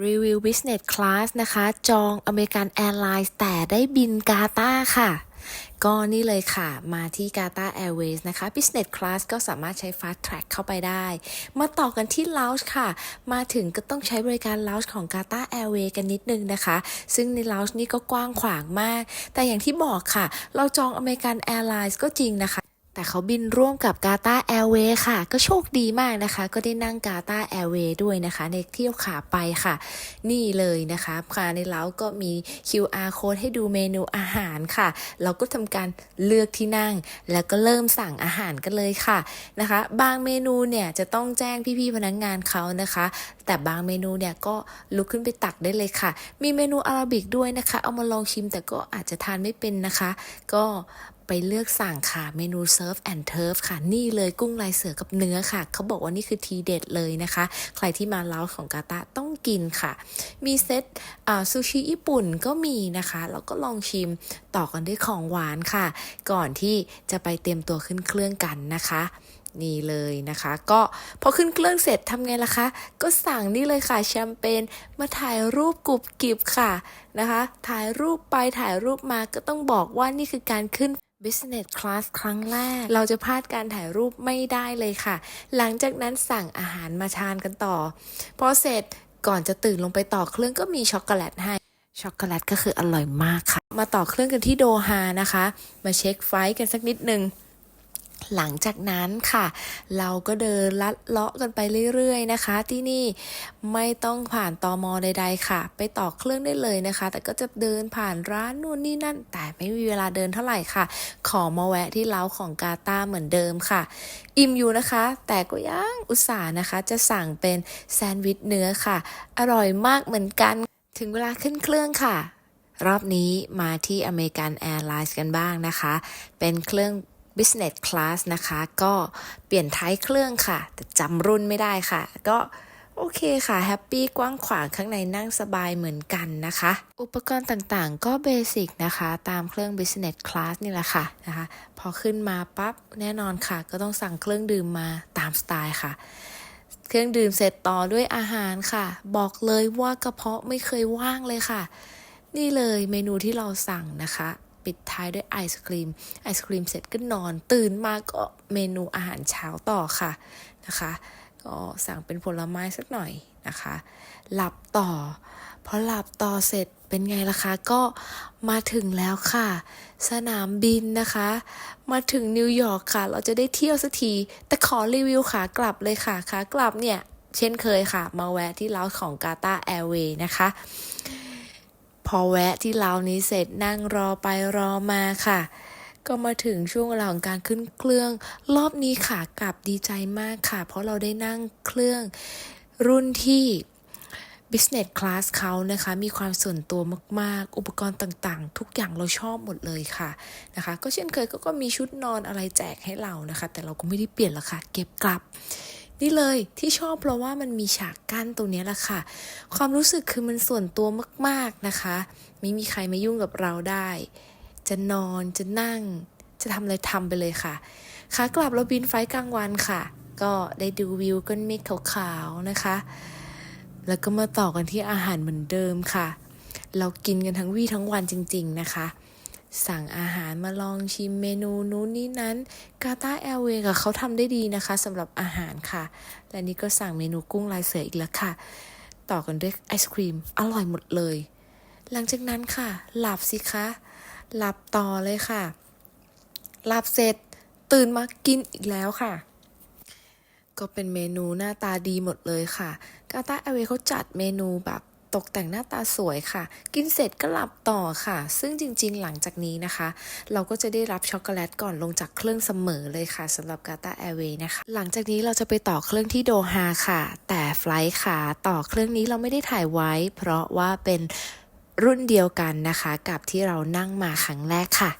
รีวิว Business Class นะคะ จองอเมริกันแอร์ไลน์แต่ได้บินกาตาค่ะ ก็นี่เลยค่ะ มาที่ กาตาร์ Airways นะคะ Business Class ก็สามารถใช้ Fast Track เข้าไปได้ มาต่อกันที่ Lounge ค่ะ มาถึงก็ต้องใช้บริการ Lounge ของ g a t a Airways กันนิดนึงนะคะ ซึ่งใน Lounge นี่ก็กว้างขวางมาก แต่อย่างที่บอกค่ะ เราจองอเมริกัน Airlines ก็จริงนะคะ แต่เขาบินร่วมกับกาตาแอร์เวย์ค่ะ ก็โชคดีมากนะคะ ก็ได้นั่งกาตาแอร์เวย์ด้วยนะคะ ในเที่ยวขาไปค่ะ นี่เลยนะคะภายในเล้าก็มี QR code ให้ดูเมนูอาหารค่ะ เราก็ทำการเลือกที่นั่ง แล้วก็เริ่มสั่งอาหารกันเลยค่ะนะคะ บางเมนูเนี่ยจะต้องแจ้งพี่ๆพนักงงานเขานะคะ แต่บางเมนูเนี่ยก็ลุกขึ้นไปตักได้เลยค่ะ มีเมนูอาราบิกด้วยนะคะ เอามาลองชิมแต่ก็อาจจะทานไม่เป็นนะคะ ก็ ไปเลือกสั่งค่ะเมนู Surf and Turf ค่ะ นี่เลยกุ้งลายเสือกับเนื้อค่ะ เขาบอกว่านี่คือทีเด็ดเลยนะคะ ใครที่มาเล้าของกาตาต้องกินค่ะ มีเซตซูชิญี่ปุ่นก็มีนะคะ แล้วก็ลองชิมต่อกันด้วยของหวานค่ะ ก่อนที่จะไปเตรียมตัวขึ้นเครื่องกันนะคะ นี่เลยนะคะ ก็พอขึ้นเครื่องเสร็จทำไงล่ะคะ ก็สั่งนี่เลยค่ะแชมเปญมาถ่ายรูปกรุบกริบค่ะนะคะ ถ่ายรูปไปถ่ายรูปมาก็ต้องบอกว่านี่คือการขึ้น Business Class ครั้งแรก เราจะพลาดการถ่ายรูปไม่ได้เลยค่ะ หลังจากนั้นสั่งอาหารมาทานกันต่อ พอเสร็จก่อนจะตื่นลงไปต่อเครื่องก็มีช็อกโกแลตให้ช็อกโกแลตก็คืออร่อยมากค่ะ มาต่อเครื่องกันที่โดฮานะคะ มาเช็คไฟล์กันสักนิดนึง หลังจากนั้นค่ะ เราก็เดินลัดเลาะกันไปเรื่อยๆนะคะ ที่นี่ไม่ต้องผ่านตอมอใดๆค่ะ ไปต่อเครื่องได้เลยนะคะ แต่ก็จะเดินผ่านร้านนู่นนี่นั่น แต่ไม่มีเวลาเดินเท่าไหร่ค่ะ ขอมาแวะที่เล้าของกาตาเหมือนเดิมค่ะ อิ่มอยู่นะคะ แต่ก็ยังอุตส่าห์นะคะ จะสั่งเป็นแซนด์วิชเนื้อค่ะ อร่อยมากเหมือนกัน ถึงเวลาขึ้นเครื่องค่ะรอบนี้มาที่อเมริกันแอร์ไลน์กันบ้างนะคะ เป็นเครื่อง Business Class นะคะ ก็เปลี่ยนท้ายเครื่องค่ะ แต่จำรุ่นไม่ได้ค่ะ ก็โอเคค่ะ แฮปปี้กว้างขวางข้างในนั่งสบายเหมือนกันนะคะ อุปกรณ์ต่างๆ ก็เบสิกนะคะ ตามเครื่อง Business Class นี่แหละค่ะนะคะ พอขึ้นมาปั๊บแน่นอนค่ะ ก็ต้องสั่งเครื่องดื่มมาตามสไตล์ค่ะ เครื่องดื่มเสร็จต่อด้วยอาหารค่ะ บอกเลยว่ากระเพาะไม่เคยว่างเลยค่ะ นี่เลยเมนูที่เราสั่งนะคะ ปิดท้ายด้วยไอศครีม ไอศครีมเสร็จก็นอน ตื่นมาก็เมนูอาหารเช้าต่อค่ะนะคะ ก็สั่งเป็นผลไม้สักหน่อยนะคะ หลับต่อพอหลับต่อเสร็จเป็นไงล่ะคะ ก็มาถึงแล้วค่ะ สนามบินนะคะ มาถึงนิวยอร์กค่ะ เราจะได้เที่ยวสักที แต่ขอรีวิวขากลับเลยค่ะขากลับเนี่ย เช่นเคยค่ะ มาแวะที่เล้านของกาตาแอร์เวย์นะคะ อแวะที่เล้านี้เสร็จนั่งรอไปรอมาค่ะ ก็มาถึงช่วงเวลาของการขึ้นเครื่อง รอบนี้ค่ะกลับดีใจมากค่ะ เพราะเราได้นั่งเครื่องรุ่นที่ Business Class เขานะคะ มีความส่วนตัวมาก ๆ อุปกรณ์ต่าง ๆ ทุกอย่างเราชอบหมดเลยค่ะนะคะ ก็เช่นเคยก็ก็มีชุดนอนอะไรแจกให้เรานะคะ แต่เราก็ไม่ได้เปลี่ยนหรอกค่ะ เก็บกลับ นี่เลยที่ชอบเพราะว่ามันมีฉากกั้นตรงเนี้แหละค่ะ ความรู้สึกคือมันส่วนตัวมากๆนะคะ ไม่มีใครมายุ่งกับเราได้ จะนอนจะนั่ง จะทำอะไรทำไปเลยค่ะขากลับเราบินไฟล์กลางวันค่ะ ก็ได้ดูวิวก้อนเมฆขาวๆนะคะ แล้วก็มาต่อกันที่อาหารเหมือนเดิมค่ะ เรากินกันทั้งวี่ทั้งวันจริง ๆนะคะ สั่งอาหารมาลองชิมเมนูนู้นนี่นั้นกาตาแอร์เวย์กับเขาทำได้ดีนะคะสำหรับอาหารค่ะ และนี่ก็สั่งเมนูกุ้งลายเสืออีกแล้วค่ะ ต่อกันด้วยไอศครีม อร่อยหมดเลย หลังจากนั้นค่ะ หลับสิคะ หลับต่อเลยค่ะ หลับเสร็จตื่นมากินอีกแล้วค่ะก็เป็นเมนูหน้าตาดีหมดเลยค่ะ กาตาแอร์เวย์เขาจัดเมนูแบบ ตกแต่งหน้าตาสวยค่ะ กินเสร็จก็หลับต่อค่ะ ซึ่งจริงๆ หลังจากนี้นะคะ เราก็จะได้รับช็อกโกแลตก่อนลงจากเครื่องเสมอเลยค่ะสำหรับกาตาแอร์เวย์นะคะ หลังจากนี้เราจะไปต่อเครื่องที่โดฮาค่ะ แต่ไฟล์ค่ะ ต่อเครื่องนี้เราไม่ได้ถ่ายไว้ เพราะว่าเป็นรุ่นเดียวกันนะคะ กับที่เรานั่งมาครั้งแรกค่ะ